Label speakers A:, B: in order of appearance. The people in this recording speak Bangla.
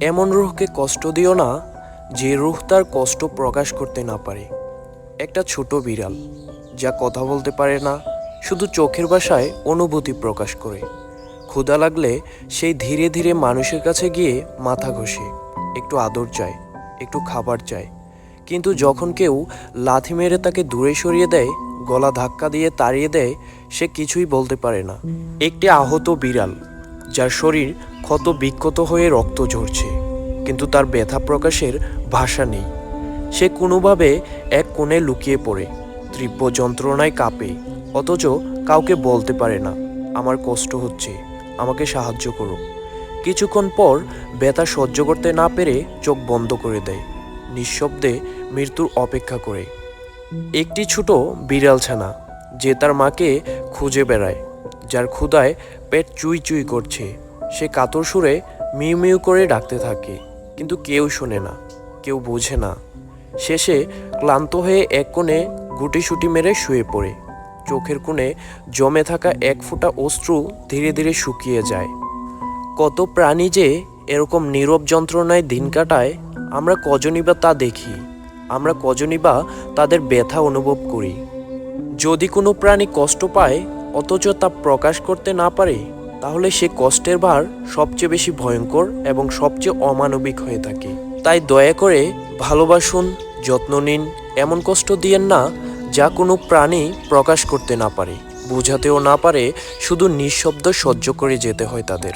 A: এমন রুহকে কষ্ট দিও না যে রুহ তার কষ্ট প্রকাশ করতে না পারে। একটা ছোট বিড়াল, যা কথা বলতে পারে না, শুধু চোখের ভাষায় অনুভূতি প্রকাশ করে। ক্ষুধা লাগলে সেই ধীরে ধীরে মানুষের কাছে গিয়ে মাথা ঘষে, একটু আদর চায়, একটু খাবার চায়। কিন্তু যখন কেউ লাথি মেরে তাকে দূরে সরিয়ে দেয়, গলা ধাক্কা দিয়ে তাড়িয়ে দেয়, সে কিছুই বলতে পারে না। একটি আহত বিড়াল যার শরীর ক্ষত বিক্ষত হয়ে রক্ত ঝরছে, কিন্তু তার ব্যথা প্রকাশের ভাষা নেই। সে কোনোভাবে এক কোণে লুকিয়ে পড়ে, তীব্র যন্ত্রণায় কাঁপে, অথচ কাউকে বলতে পারে না, আমার কষ্ট হচ্ছে, আমাকে সাহায্য করো। কিছুক্ষণ পর ব্যথা সহ্য করতে না পেরে চোখ বন্ধ করে দেয়, নিঃশব্দে মৃত্যুর অপেক্ষা করে। একটি ছোট বিড়াল ছানা যে তার মাকে খুঁজে বেড়ায় যার ক্ষুদায় পেট চুই চুই করছে। সে কাতর সুরে মিউ মিউ করে ডাকতে থাকে, কিন্তু কেউ শোনে না, কেউ বোঝে না। শেষে ক্লান্ত হয়ে এক কোণে গুটিসুটি মেরে শুয়ে পড়ে। চোখের কোণে জমে থাকা এক ফোঁটা অশ্রু ধীরে ধীরে শুকিয়ে যায়। কত প্রাণী যে এরকম নীরব যন্ত্রণায় দিন কাটায়, আমরা কজনই বা তা দেখি, আমরা কজনই বা তাদের ব্যথা অনুভব করি। যদি কোনো প্রাণী কষ্ট পায় অথচ তা প্রকাশ করতে না পারে, তাহলে সে কষ্টের ভার সবচেয়ে বেশি ভয়ঙ্কর এবং সবচেয়ে অমানবিক হয়ে থাকে। তাই দয়া করে ভালোবাসুন, যত্ন নিন, এমন কষ্ট দিয়েন না যা কোনো প্রাণী প্রকাশ করতে না পারে। বোঝাতেও না পারে, শুধু নিঃশব্দ সহ্য করে যেতে হয় তাদের।